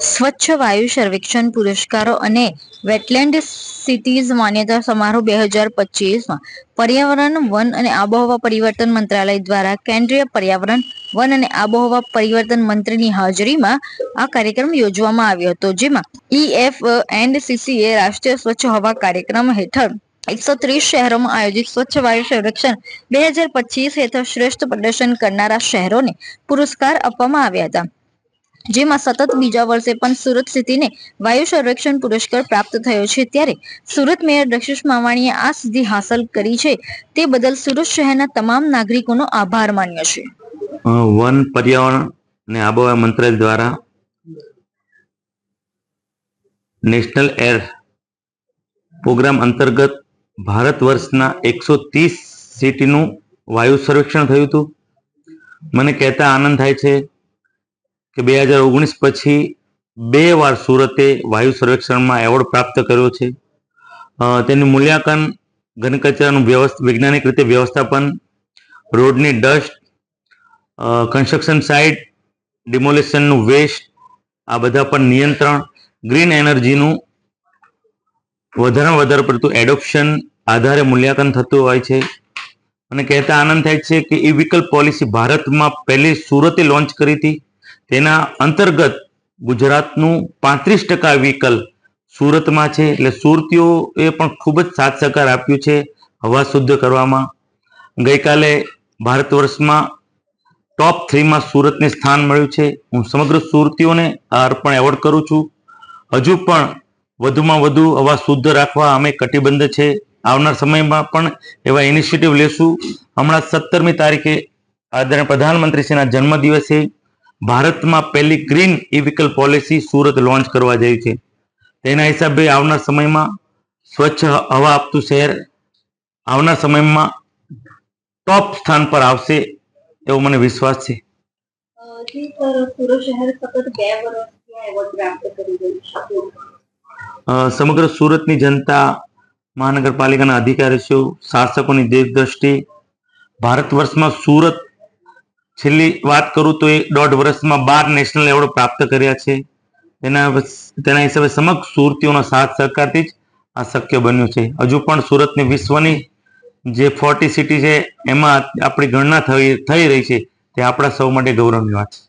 સ્વચ્છ વાયુ સર્વેક્ષણ પુરસ્કારો અને વેટલેન્ડ સિટીઝ માન્યતા સમારોહ બે હજાર પચીસમાં પર્યાવરણ, વન અને આબોહવા પરિવર્તન મંત્રાલય દ્વારા કેન્દ્રીય પર્યાવરણ, વન અને આબોહવા પરિવર્તન મંત્રીની હાજરીમાં આ કાર્યક્રમ યોજવામાં આવ્યો હતો. જેમાં ઈએફ એન્ડ સીસીએ રાષ્ટ્રીય સ્વચ્છ હવા કાર્યક્રમ હેઠળ એકસો ત્રીસ શહેરોમાં આયોજિત સ્વચ્છ વાયુ સંરક્ષણ બે હજાર પચીસ હેઠળ શ્રેષ્ઠ પ્રદર્શન કરનારા શહેરોને પુરસ્કાર આપવામાં આવ્યા હતા. જેમાં સતત બીજા વર્ષે પણ સુરત સિટીને વાયુ સંરક્ષણ પુરસ્કાર પ્રાપ્ત થયો છે. ત્યારે સુરત મેયર દક્ષિશ માવાણીએ આ સિદ્ધિ હાંસલ કરી છે. તે બદલ સુરત શહેરના તમામ નાગરિકોનો આભાર માન્યો છે. વન પર્યાવરણ અને આબોહવા મંત્રાલય દ્વારા નેશનલ એર પ્રોગ્રામ અંતર્ગત ભારત વર્ષના એકસો ત્રીસ સિટીનું વાયુ સર્વેક્ષણ થયું હતું. મને કહેતા આનંદ થાય છે કે બે હજાર ઓગણીસ પછી બે વાર સુરતે વાયુ સર્વેક્ષણમાં એવોર્ડ પ્રાપ્ત કર્યો છે. તેનું મૂલ્યાંકન ઘન કચરાનું વ્યવસ્થ, વૈજ્ઞાનિક રીતે વ્યવસ્થાપન, રોડની ડસ્ટ કન્સ્ટ્રક્શન સાઇટ, ડિમોલેશનનું વેસ્ટ, આ બધા પર નિયંત્રણ, ગ્રીન એનર્જીનું વધારે વધારે પડતું એડોપ્શન આધારે મૂલ્યાંકન થતું હોય છે. અને કહેતા આનંદ થાય છે કે ઈ વિકલ્પ પોલિસી ભારતમાં પહેલી સુરતે લોન્ચ કરી હતી. તેના અંતર્ગત ગુજરાતનું પાંત્રીસ ટકા વિકલ્પ સુરતમાં છે. એટલે સુરતીઓએ પણ ખૂબ જ સાથ સહકાર આપ્યું છે હવા શુદ્ધ કરવામાં. ગઈકાલે ભારત વર્ષમાં ટોપ થ્રીમાં સુરતને સ્થાન મળ્યું છે. હું સમગ્ર સુરતીઓને આ અર્પણ એવોર્ડ કરું છું. હજુ પણ વધુમાં વધુ હવા શુદ્ધ રાખવા અમે કટિબદ્ધ છે. આવનાર સમયમાં પણ એવા ઇનિશિયેટિવ લેશું. હમણાં સત્તરમી તારીખે આદરણીય પ્રધાનમંત્રીશ્રીના જન્મદિવસે ભારતમાં પહેલી green E vehicle policy Surat launch કરવા જઈ છે. તેના હિસાબે આવનાર સમયમાં સ્વચ્છ હવા આપતું શહેર આવનાર સમયમાં ટોપ સ્થાન પર આવશે એવો મને વિશ્વાસ છે. સમગ્ર સુરતની જનતા મહાનગરપાલિકાના અધિકારીઓ શાસકોની દેશદ્રષ્ટિ ભારત વર્ષમાં સુરત છેલ્લી વાત કરું તો એ દોઢ વર્ષમાં બાર નેશનલ એવોર્ડ પ્રાપ્ત કર્યા છે. તેના તેના હિસાબે સમગ્ર સુરતીઓનો સાથ સહકારથી જ આ શક્ય બન્યું છે. હજુ પણ સુરતની વિશ્વની જે ફોર્ટી સિટી છે, એમાં આપણી ગણના થઈ થઈ રહી છે. તે આપણા સૌ માટે ગૌરવની વાત છે.